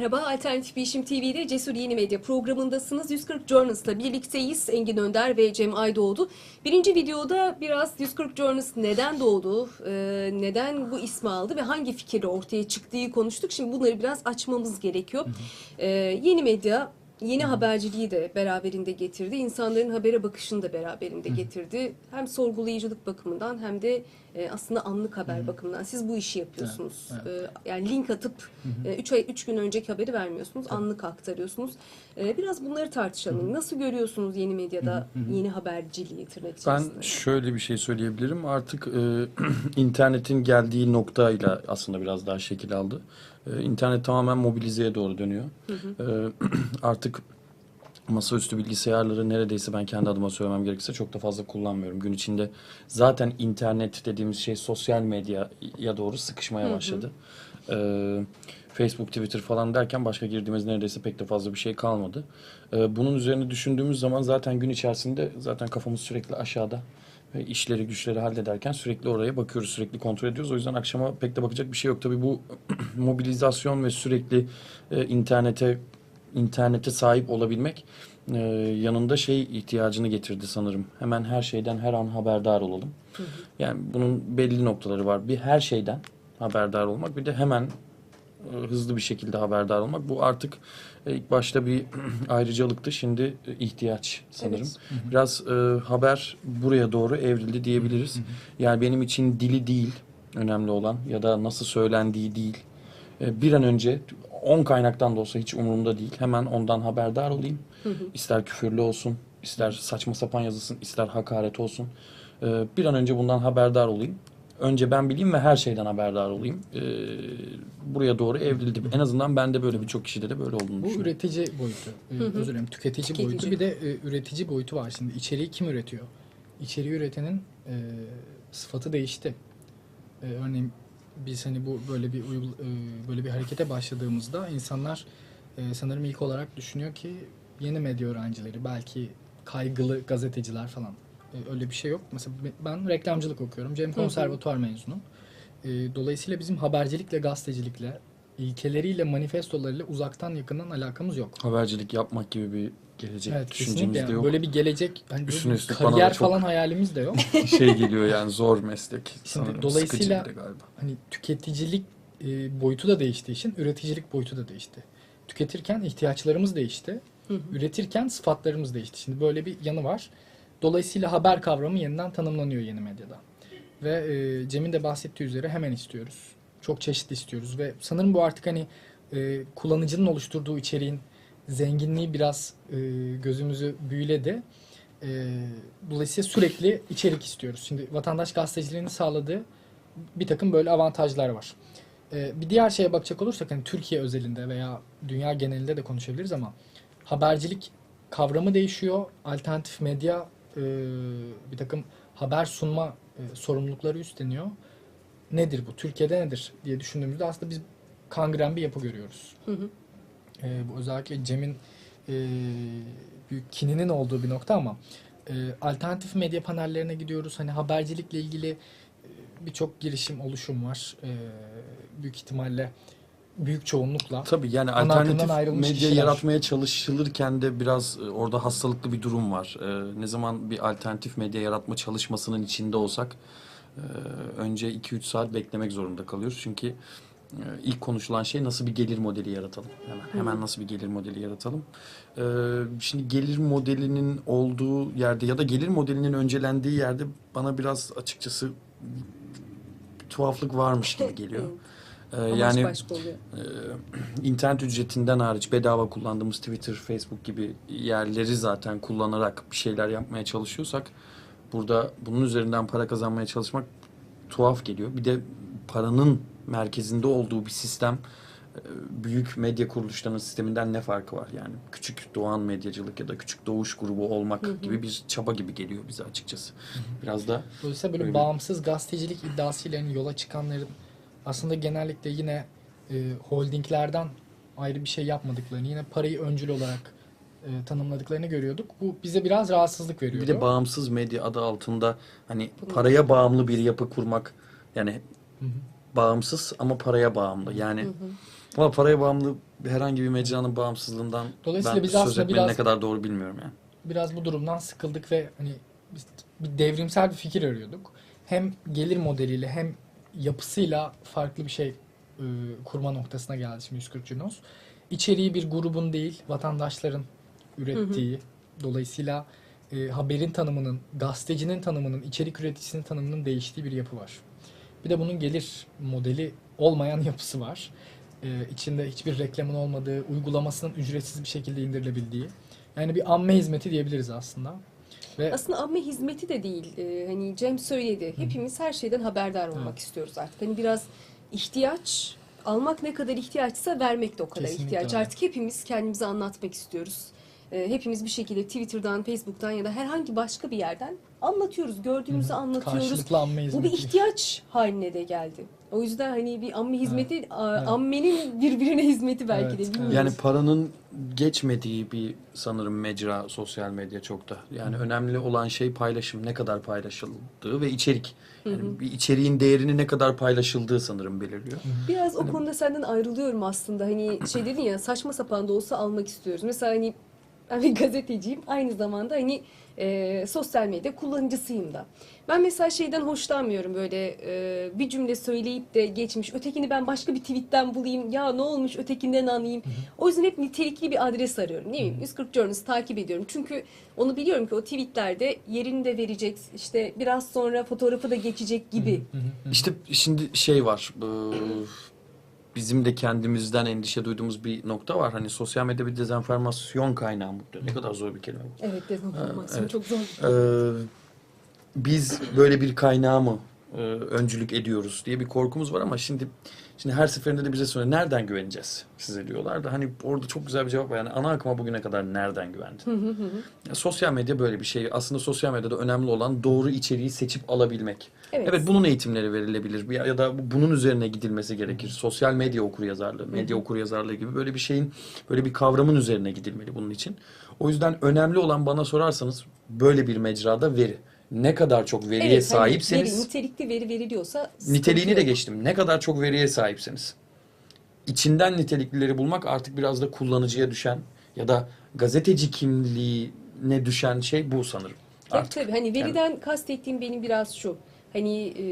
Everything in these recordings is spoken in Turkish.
Merhaba, Alternatif Bilişim TV'de Cesur Yeni Medya programındasınız. 140 Journalist'la birlikteyiz. Engin Önder ve Cem Aydoğdu. Birinci videoda biraz 140 Journalist neden doğdu, e, neden bu ismi aldı ve hangi fikirle ortaya çıktığı konuştuk. Şimdi bunları biraz açmamız gerekiyor. E, yeni medya yeni haberciliği de beraberinde getirdi. İnsanların habere bakışını da beraberinde getirdi. Hem sorgulayıcılık bakımından hem de e, aslında anlık haber bakımından. Siz bu işi yapıyorsunuz. Evet, E, yani link atıp 3 ay 3 gün önceki haberi vermiyorsunuz. Anlık aktarıyorsunuz. E, biraz bunları tartışalım. Nasıl görüyorsunuz yeni medyada yeni haberciliği tırnak Ben içerisinde? şöyle bir şey söyleyebilirim. Artık e, internetin geldiği noktayla aslında biraz daha şekil aldı. E, internet tamamen mobilizeye doğru dönüyor. E, artık masaüstü bilgisayarları neredeyse ben kendi adıma söylemem gerekirse çok da fazla kullanmıyorum. Gün içinde zaten internet dediğimiz şey sosyal medyaya doğru sıkışmaya başladı. E, Facebook, Twitter falan derken başka girdiğimiz neredeyse pek de fazla bir şey kalmadı. E, bunun üzerine düşündüğümüz zaman zaten gün içerisinde zaten kafamız sürekli aşağıda ve işleri güçleri hallederken sürekli oraya bakıyoruz, sürekli kontrol ediyoruz. O yüzden akşama pek de bakacak bir şey yok. Tabii bu mobilizasyon ve sürekli e, internete internete sahip olabilmek e, yanında şey ihtiyacını getirdi sanırım. Hemen her şeyden her an haberdar olalım. Yani bunun belli noktaları var. Bir her şeyden haberdar olmak, bir de hemen e, hızlı bir şekilde haberdar olmak. Bu artık e, ilk başta bir ayrıcalıktı. Şimdi e, ihtiyaç sanırım. Evet. Biraz e, haber buraya doğru evrildi diyebiliriz. Yani benim için dili değil önemli olan ya da nasıl söylendiği değil. E, bir an önce 10 kaynaktan da olsa hiç umurumda değil. Hemen ondan haberdar olayım. İster küfürlü olsun, ister saçma sapan yazılsın, ister hakaret olsun. E, bir an önce bundan haberdar olayım. Önce ben bileyim ve her şeyden haberdar olayım. E, buraya doğru evrildi. En azından bende böyle birçok kişide de böyle olduğunu Bu düşünüyorum. üretici boyutu. Ee, özür dilerim. Tüketici, Tüketici. boyutu. Bir de e, üretici boyutu var şimdi. İçeriği kim üretiyor? İçeriği üretenin e, sıfatı değişti. E, örneğin biz hani bu böyle bir uygul- e, böyle bir harekete başladığımızda insanlar e, sanırım ilk olarak düşünüyor ki yeni medya öğrencileri belki kaygılı gazeteciler falan. E, öyle bir şey yok. Mesela ben reklamcılık okuyorum. Cem konservatuar mezunu. E, dolayısıyla bizim habercilikle, gazetecilikle, ilkeleriyle, manifestolarıyla uzaktan yakından alakamız yok. Habercilik yapmak gibi bir gelecek Evet düşüncemiz kesinlikle. de Yani. yok. Böyle bir gelecek, hani Üstüne üstlük kariyer çok- falan hayalimiz de yok. şey geliyor yani zor meslek. sanırım. dolayısıyla- hani tüketicilik e, boyutu da değiştiği için üreticilik boyutu da değişti. Tüketirken ihtiyaçlarımız değişti. Üretirken sıfatlarımız değişti. Şimdi böyle bir yanı var. Dolayısıyla haber kavramı yeniden tanımlanıyor yeni medyada. Ve e, Cem'in de bahsettiği üzere hemen istiyoruz. Çok çeşitli istiyoruz ve sanırım bu artık hani e, kullanıcının oluşturduğu içeriğin zenginliği biraz e, gözümüzü büyüledi. E, dolayısıyla sürekli içerik istiyoruz. Şimdi vatandaş gazeteciliğinin sağladığı bir takım böyle avantajlar var. E, bir diğer şeye bakacak olursak hani Türkiye özelinde veya dünya genelinde de konuşabiliriz ama habercilik kavramı değişiyor. Alternatif medya e, bir takım haber sunma e, sorumlulukları üstleniyor. Nedir bu? Türkiye'de nedir diye düşündüğümüzde aslında biz kangren bir yapı görüyoruz. Hı hı. E, bu özellikle Cem'in e, büyük kininin olduğu bir nokta ama e, alternatif medya panellerine gidiyoruz. Hani habercilikle ilgili e, birçok girişim, oluşum var. E, büyük ihtimalle büyük çoğunlukla. Tabii yani Ana akımdan alternatif ayrılmış medya kişiler. yaratmaya çalışılırken de biraz e, orada hastalıklı bir durum var. E, ne zaman bir alternatif medya yaratma çalışmasının içinde olsak e, önce 2-3 saat beklemek zorunda kalıyoruz. Çünkü e, ilk konuşulan şey nasıl bir gelir modeli yaratalım. Hemen, hemen nasıl bir gelir modeli yaratalım. E, şimdi gelir modelinin olduğu yerde ya da gelir modelinin öncelendiği yerde bana biraz açıkçası tuhaflık varmış gibi geliyor. E, Amaç yani başka oluyor. ee, internet ücretinden hariç bedava kullandığımız Twitter, Facebook gibi yerleri zaten kullanarak bir şeyler yapmaya çalışıyorsak burada bunun üzerinden para kazanmaya çalışmak tuhaf geliyor. Bir de paranın merkezinde olduğu bir sistem e, büyük medya kuruluşlarının sisteminden ne farkı var? Yani küçük doğan medyacılık ya da küçük doğuş grubu olmak gibi bir çaba gibi geliyor bize açıkçası. Biraz da Dolayısıyla böyle Öyle. bağımsız gazetecilik iddiasıyla hani yola çıkanların aslında genellikle yine e, holdinglerden ayrı bir şey yapmadıklarını, yine parayı öncül olarak e, tanımladıklarını görüyorduk. Bu bize biraz rahatsızlık veriyordu. Bir de bağımsız medya adı altında hani paraya bağımlı bir yapı kurmak yani Hı hı. bağımsız ama paraya bağımlı. Yani ama paraya bağımlı herhangi bir mecranın bağımsızlığından Dolayısıyla ben biz söz aslında etmenin biraz- ne kadar doğru bilmiyorum yani. biraz bu durumdan sıkıldık ve hani biz bir devrimsel bir fikir arıyorduk. Hem gelir modeliyle hem yapısıyla farklı bir şey e, kurma noktasına geldi şimdi 140 Junos. İçeriği bir grubun değil, vatandaşların ürettiği, dolayısıyla e, haberin tanımının, gazetecinin tanımının, içerik üreticisinin tanımının değiştiği bir yapı var. Bir de bunun gelir modeli olmayan yapısı var. E, içinde hiçbir reklamın olmadığı, uygulamasının ücretsiz bir şekilde indirilebildiği. Yani bir amme hizmeti diyebiliriz aslında. Ve Aslında amme hizmeti de değil. Ee, hani Cem söyledi. Hepimiz her şeyden haberdar olmak Evet. istiyoruz artık. Hani biraz ihtiyaç almak ne kadar ihtiyaçsa vermek de o kadar Kesinlikle ihtiyaç. öyle. Artık hepimiz kendimizi anlatmak istiyoruz. Ee, hepimiz bir şekilde Twitter'dan, Facebook'tan ya da herhangi başka bir yerden anlatıyoruz. Gördüğümüzü anlatıyoruz. karşılıklı hizmeti. Bu bir ihtiyaç haline de geldi. O yüzden hani bir amme hizmeti, evet. ammenin birbirine hizmeti belki Evet, de evet. bilmiyorum. Yani paranın geçmediği bir sanırım mecra sosyal medya çok da. Yani önemli olan şey paylaşım. Ne kadar paylaşıldığı ve içerik. Yani bir içeriğin değerini ne kadar paylaşıldığı sanırım belirliyor. Biraz o konuda senden ayrılıyorum aslında. Hani şey dedin ya saçma sapan da olsa almak istiyoruz. Mesela hani ben bir gazeteciyim. Aynı zamanda hani e, sosyal medya kullanıcısıyım da. Ben mesela şeyden hoşlanmıyorum böyle e, bir cümle söyleyip de geçmiş. Ötekini ben başka bir tweetten bulayım. Ya ne olmuş ötekinden anlayayım. O yüzden hep nitelikli bir adres arıyorum. Ne bileyim 140 Journals takip ediyorum. Çünkü onu biliyorum ki o tweetlerde yerini de verecek. işte biraz sonra fotoğrafı da geçecek gibi. İşte şimdi şey var. e, Bizim de kendimizden endişe duyduğumuz bir nokta var. Hani sosyal medya bir dezenformasyon kaynağı mı? Ne kadar zor bir kelime bu. Evet dezenformasyon evet. çok zor. Ee, biz böyle bir kaynağı mı öncülük ediyoruz diye bir korkumuz var ama şimdi şimdi her seferinde de bize soruyor nereden güveneceğiz size diyorlar da hani orada çok güzel bir cevap var. Yani ana akıma bugüne kadar nereden güvendin? Ya sosyal medya böyle bir şey. Aslında sosyal medyada önemli olan doğru içeriği seçip alabilmek. Evet. Evet, bunun eğitimleri verilebilir ya da bu- bunun üzerine gidilmesi gerekir. Sosyal medya okuryazarlığı, medya okuryazarlığı gibi böyle bir şeyin, böyle bir kavramın üzerine gidilmeli bunun için. O yüzden önemli olan bana sorarsanız böyle bir mecrada veri. Ne kadar çok veriye Evet, hani sahipseniz, veri, nitelikli veri veriliyorsa niteliğini de geçtim. Ne kadar çok veriye sahipseniz. İçinden niteliklileri bulmak artık biraz da kullanıcıya düşen ya da gazeteci kimliğine düşen şey bu sanırım. Tabii Artık. tabii. Hani veriden kastettiğim benim biraz şu. Hani e,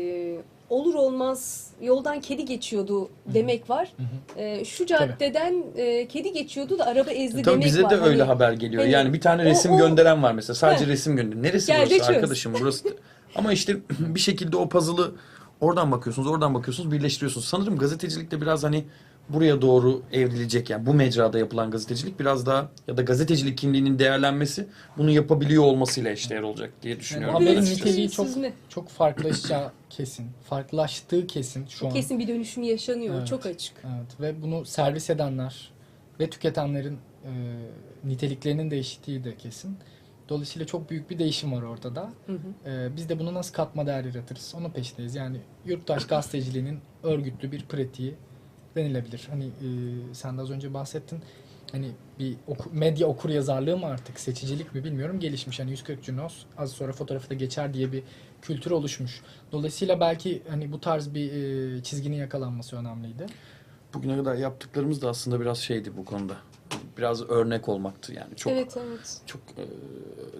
olur olmaz yoldan kedi geçiyordu demek var. E, şu caddeden e, kedi geçiyordu da araba ezdi Tabii demek bize var. de öyle Hani haber geliyor. hani yani bir tane o- resim o- gönderen var mesela. Sadece Heh. resim gönder. Neresi Gel de burası çöz. arkadaşım? Burası. Ama işte bir şekilde o puzzle'ı oradan bakıyorsunuz, oradan bakıyorsunuz, birleştiriyorsunuz. Sanırım gazetecilik de biraz hani buraya doğru evrilecek. Yani bu mecrada yapılan gazetecilik biraz daha ya da gazetecilik kimliğinin değerlenmesi bunu yapabiliyor olmasıyla eşdeğer olacak diye Yani düşünüyorum. haberin ben açıkçası. niteliği çok Süzme. çok farklılaşacağı kesin. Farklılaştığı kesin şu an. kesin bir dönüşüm yaşanıyor. Evet. Çok açık. Evet ve bunu servis edenler ve tüketenlerin e, niteliklerinin değiştiği de kesin. Dolayısıyla çok büyük bir değişim var ortada. Hı hı. E, biz de bunu nasıl katma değer yaratırız? Onun peşindeyiz. Yani yurttaş gazeteciliğinin örgütlü bir pratiği denilebilir. Hani e, sen de az önce bahsettin. Hani bir oku- medya okur yazarlığı mı artık seçicilik mi bilmiyorum gelişmiş. Hani 140 Cunos az sonra fotoğrafı da geçer diye bir kültür oluşmuş. Dolayısıyla belki hani bu tarz bir e, çizginin yakalanması önemliydi. Bugüne kadar yaptıklarımız da aslında biraz şeydi bu konuda. Biraz örnek olmaktı yani. Çok Evet evet. çok e,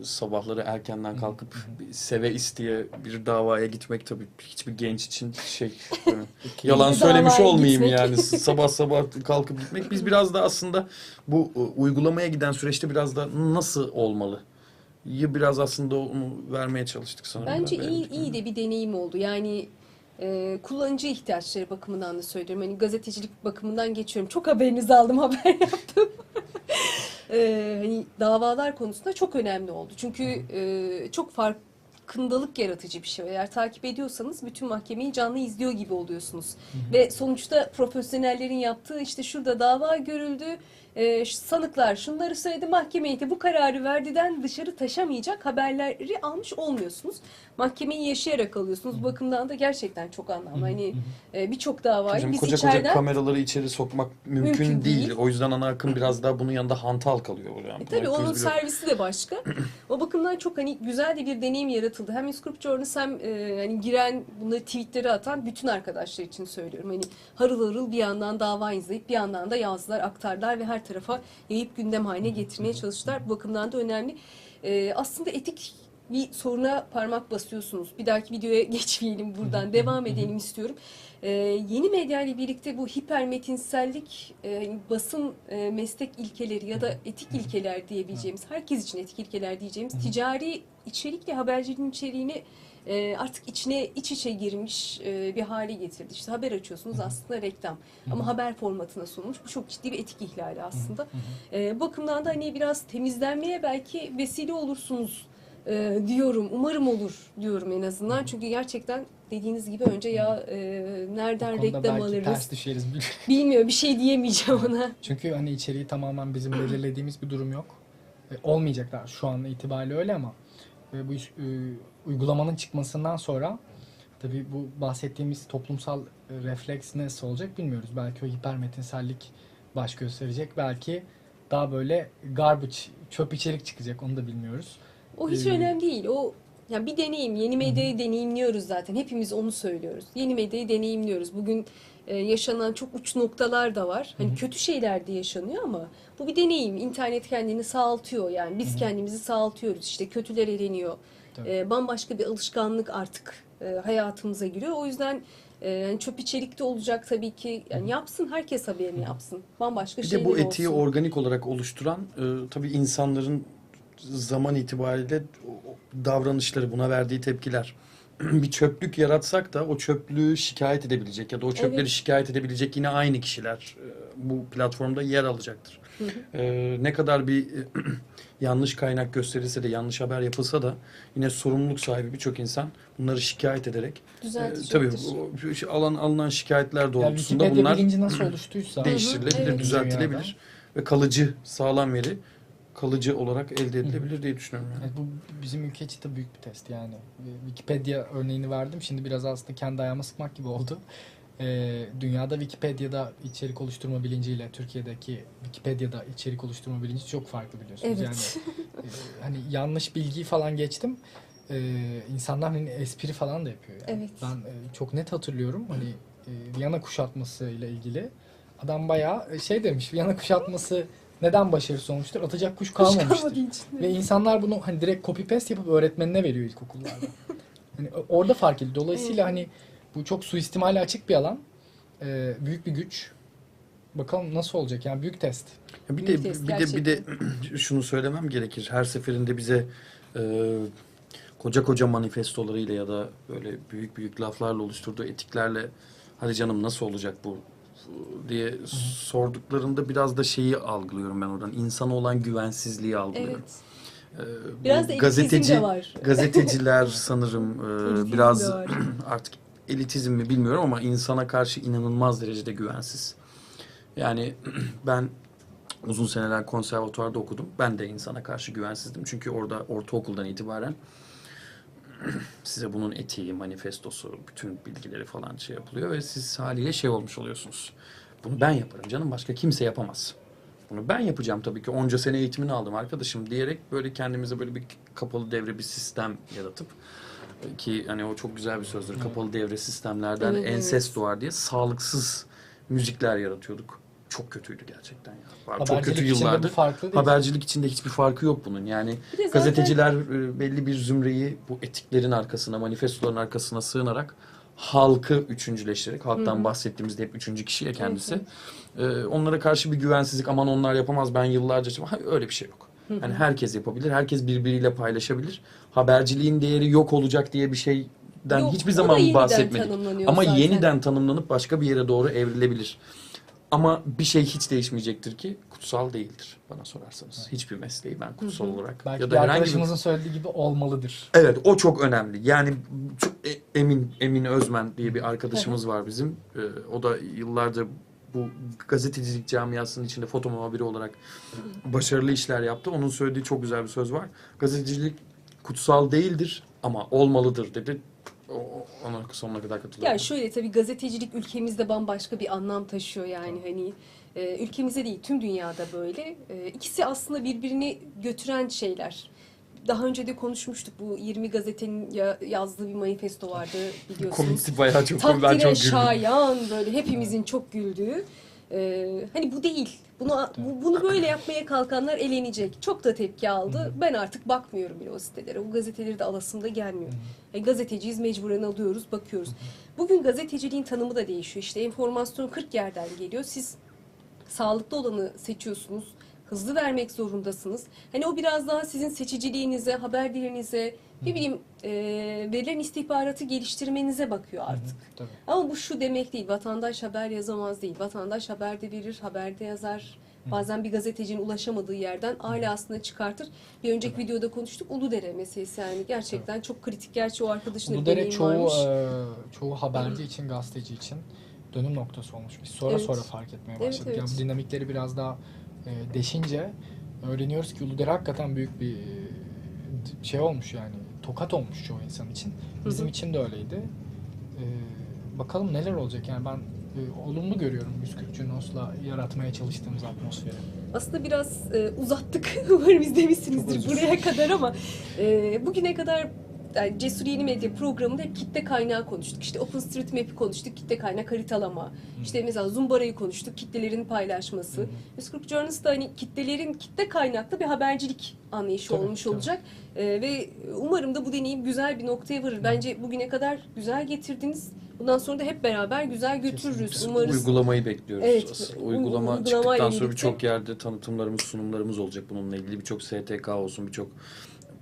sabahları erkenden kalkıp seve isteye bir davaya gitmek tabii hiçbir genç için şey e, yalan söylemiş olmayayım gitmek. yani sabah sabah kalkıp gitmek biz biraz da aslında bu e, uygulamaya giden süreçte biraz da nasıl olmalı ya biraz aslında onu vermeye çalıştık sanırım. Bence Ben iyi iyi de bir deneyim oldu. Yani e, kullanıcı ihtiyaçları bakımından da söylüyorum. Hani gazetecilik bakımından geçiyorum. Çok haberinizi aldım, haber yaptım. E, hani davalar konusunda çok önemli oldu. Çünkü e, çok farkındalık yaratıcı bir şey. Eğer takip ediyorsanız bütün mahkemeyi canlı izliyor gibi oluyorsunuz. Ve sonuçta profesyonellerin yaptığı işte şurada dava görüldü. e, sanıklar şunları söyledi mahkemeye de bu kararı verdiden dışarı taşamayacak haberleri almış olmuyorsunuz. Mahkemeyi yaşayarak alıyorsunuz. Bu bakımdan da gerçekten çok anlamlı. Hani e, birçok davayı Hocam biz koca içeriden koca kameraları içeri sokmak mümkün, Mümkün değil. değil. O yüzden ana akım biraz daha bunun yanında hantal kalıyor. Yani E tabii onun servisi de başka. o bakımdan çok hani güzel de bir deneyim yaratıldı. Hem 140 Journals hem e, hani giren bunları tweetleri atan bütün arkadaşlar için söylüyorum. Hani harıl harıl bir yandan dava izleyip bir yandan da yazdılar, aktardılar ve her tarafa yayıp gündem haline getirmeye çalıştılar. Bu bakımdan da önemli. E, aslında etik bir soruna parmak basıyorsunuz. Bir dahaki videoya geçmeyelim buradan. Devam edelim istiyorum. Ee, yeni medya ile birlikte bu hipermetinsellik, e, basın e, meslek ilkeleri ya da etik ilkeler diyebileceğimiz, herkes için etik ilkeler diyeceğimiz ticari içerikle haberciliğin içeriğini e, artık içine iç içe girmiş e, bir hale getirdi. İşte haber açıyorsunuz aslında reklam ama haber formatına sunulmuş. Bu çok ciddi bir etik ihlali aslında. E, bakımdan da hani biraz temizlenmeye belki vesile olursunuz e, diyorum. Umarım olur diyorum en azından. Çünkü gerçekten dediğiniz gibi önce ya e, nereden konuda reklam belki alırız ters düşeriz. bilmiyorum bir şey diyemeyeceğim ona. Çünkü hani içeriği tamamen bizim belirlediğimiz bir durum yok. E, olmayacaklar şu an itibariyle öyle ama e, bu iş- e, uygulamanın çıkmasından sonra tabii bu bahsettiğimiz toplumsal e, refleks nasıl olacak bilmiyoruz. Belki o hipermetinsellik baş gösterecek. Belki daha böyle garbage, çöp içerik çıkacak onu da bilmiyoruz. O hiç önemli değil. O yani bir deneyim. Yeni medyayı deneyimliyoruz zaten. Hepimiz onu söylüyoruz. Yeni medyayı deneyimliyoruz. Bugün e, yaşanan çok uç noktalar da var. Hani kötü şeyler de yaşanıyor ama bu bir deneyim. İnternet kendini sağaltıyor. Yani biz kendimizi sağaltıyoruz. İşte kötüler eleniyor. E, bambaşka bir alışkanlık artık e, hayatımıza giriyor. O yüzden e, yani çöp içerikte olacak tabii ki. Yani yapsın herkes haberini yapsın. Bambaşka Bir şeyler de bu etiği olsun. organik olarak oluşturan e, tabii insanların zaman itibariyle davranışları, buna verdiği tepkiler. bir çöplük yaratsak da o çöplüğü şikayet edebilecek ya da o çöpleri Evet. şikayet edebilecek yine aynı kişiler e, bu platformda yer alacaktır. E, ne kadar bir yanlış kaynak gösterilse de yanlış haber yapılsa da yine sorumluluk sahibi birçok insan bunları şikayet ederek e, tabii o- şu alan alınan şikayetler Yani doğrultusunda Wikipedia bunlar bilinci nasıl oluştuysa değiştirilebilir, Evet. düzeltilebilir ve kalıcı, sağlam veri kalıcı olarak elde edilebilir diye düşünüyorum. Yani. Evet, bu bizim ülke için de büyük bir test yani. Wikipedia örneğini verdim. Şimdi biraz aslında kendi ayağıma sıkmak gibi oldu. Ee, dünyada Wikipedia'da içerik oluşturma bilinciyle Türkiye'deki Wikipedia'da içerik oluşturma bilinci çok farklı biliyorsunuz. Evet. Yani e, hani yanlış bilgiyi falan geçtim. Ee, insanlar hani espri falan da yapıyor yani. Evet. Ben e, çok net hatırlıyorum hani e, Viyana kuşatması ile ilgili adam bayağı e, şey demiş Viyana kuşatması neden başarısız olmuştur? Atacak kuş kalmamıştır. Ve insanlar bunu hani direkt copy paste yapıp öğretmenine veriyor ilkokullarda. hani orada fark ediyor. Dolayısıyla hani bu çok suistimale açık bir alan. Ee, büyük bir güç. Bakalım nasıl olacak yani büyük test. Bir Büyük de test bir de bir de şunu söylemem gerekir. Her seferinde bize e, koca koca manifestolarıyla ya da böyle büyük büyük laflarla oluşturduğu etiklerle hadi canım nasıl olacak bu diye sorduklarında biraz da şeyi algılıyorum ben oradan. İnsana olan güvensizliği algılıyorum. Evet. Ee, Biraz da gazeteci de var. gazeteciler sanırım e, biraz artık elitizm mi bilmiyorum ama insana karşı inanılmaz derecede güvensiz. Yani ben uzun seneler konservatuvarda okudum. Ben de insana karşı güvensizdim. Çünkü orada ortaokuldan itibaren size bunun etiği, manifestosu, bütün bilgileri falan şey yapılıyor ve siz haliyle şey olmuş oluyorsunuz. Bunu ben yaparım canım başka kimse yapamaz. Bunu ben yapacağım tabii ki. Onca sene eğitimini aldım arkadaşım diyerek böyle kendimize böyle bir kapalı devre bir sistem yaratıp ki hani o çok güzel bir sözdür. Kapalı devre sistemlerden Evet, enses evet. doğar diye sağlıksız müzikler yaratıyorduk. Çok kötüydü gerçekten ya. Var, Çok kötü değil. Habercilik içinde hiçbir farkı yok bunun. Yani zaten- gazeteciler e, belli bir zümreyi bu etiklerin arkasına, manifestoların arkasına sığınarak halkı üçüncüleştirerek, halktan bahsettiğimizde hep üçüncü kişi ya kendisi. E, onlara karşı bir güvensizlik, aman onlar yapamaz ben yıllarca... Hayır, öyle bir şey yok. Yani herkes yapabilir, herkes birbiriyle paylaşabilir. Haberciliğin değeri yok olacak diye bir şeyden Yok, hiçbir zaman bahsetmedik. Ama zaten. yeniden tanımlanıp başka bir yere doğru evrilebilir. Ama bir şey hiç değişmeyecektir ki kutsal değildir bana sorarsanız. Hiçbir mesleği ben kutsal olarak Belki ya da herhangi bir arkadaşımızın söylediği gibi olmalıdır. Evet o çok önemli. Yani çok e- Emin Emin Özmen diye bir arkadaşımız var bizim. Ee, o da yıllarca bu gazetecilik camiasının içinde foto muhabiri olarak başarılı işler yaptı. Onun söylediği çok güzel bir söz var. Gazetecilik kutsal değildir ama olmalıdır dedi. O- Ona sonuna kadar katılıyorum. Yani şöyle tabii gazetecilik ülkemizde bambaşka bir anlam taşıyor yani hani e, ülkemizde değil tüm dünyada böyle. E, ikisi aslında birbirini götüren şeyler. Daha önce de konuşmuştuk bu 20 gazetenin ya- yazdığı bir manifesto vardı biliyorsunuz. Komikti bayağı çok. Ben çok güldüm. şayan böyle hepimizin çok güldüğü. E, hani bu değil. Bunu bu- bunu böyle yapmaya kalkanlar elenecek. Çok da tepki aldı. Ben artık bakmıyorum bile o sitelere. O gazeteleri de alasım da gelmiyor. E, gazeteciyiz mecburen alıyoruz, bakıyoruz. Bugün gazeteciliğin tanımı da değişiyor. İşte enformasyon 40 yerden geliyor. Siz sağlıklı olanı seçiyorsunuz. Hızlı vermek zorundasınız. Hani o biraz daha sizin seçiciliğinize, haber dilinize, ne bileyim e, verilen istihbaratı geliştirmenize bakıyor artık. Tabii. Ama bu şu demek değil. Vatandaş haber yazamaz değil. Vatandaş haberde verir, haberde yazar. Bazen bir gazetecinin ulaşamadığı yerden alasını çıkartır. Bir önceki videoda konuştuk. Uludere meselesi yani gerçekten çok kritik. Gerçi o arkadaşın Uludere çoğu varmış. e, çoğu haberci için, gazeteci için dönüm noktası olmuş. Biz sonra Evet. sonra fark etmeye Evet, başladık. evet. Yani bu dinamikleri biraz daha e, deşince öğreniyoruz ki Uludere hakikaten büyük bir e, şey olmuş yani. Tokat olmuş çoğu insan için. Bizim hı. için de öyleydi. E, bakalım neler olacak yani ben e, olumlu görüyorum 140 Junos'la yaratmaya çalıştığımız atmosferi. Aslında biraz e, uzattık. Umarım izlemişsinizdir buraya kadar ama e, bugüne kadar yani Cesur Yeni Medya programında hep kitle kaynağı konuştuk. İşte OpenStreetMap'i konuştuk, kitle kaynak haritalama. İşte mesela Zumbara'yı konuştuk, kitlelerin paylaşması. 140 Journals'da hani kitlelerin kitle kaynaklı bir habercilik anlayışı Tabii, olmuş tabii. olacak. E, ve umarım da bu deneyim güzel bir noktaya varır. Bence bugüne kadar güzel getirdiniz. Bundan sonra da hep beraber güzel götürürüz. Kesinlikle. Umarız. Uygulamayı bekliyoruz. Evet, Uygulama çıktıktan sonra birlikte- birçok yerde tanıtımlarımız, sunumlarımız olacak bununla ilgili. Birçok STK olsun, birçok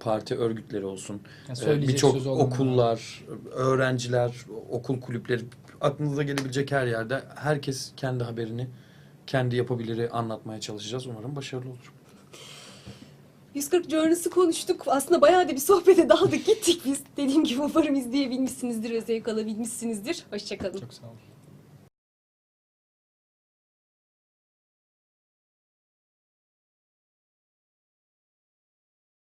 parti örgütleri olsun. Yani söyleyecek Birçok okullar, öğrenciler, okul kulüpleri aklınıza gelebilecek her yerde herkes kendi haberini kendi yapabiliri anlatmaya çalışacağız. Umarım başarılı olur. 140 Journals'ı konuştuk. Aslında bayağı da bir sohbete daldık gittik biz. Dediğim gibi umarım izleyebilmişsinizdir ve zevk alabilmişsinizdir. Hoşçakalın. Çok sağ olun.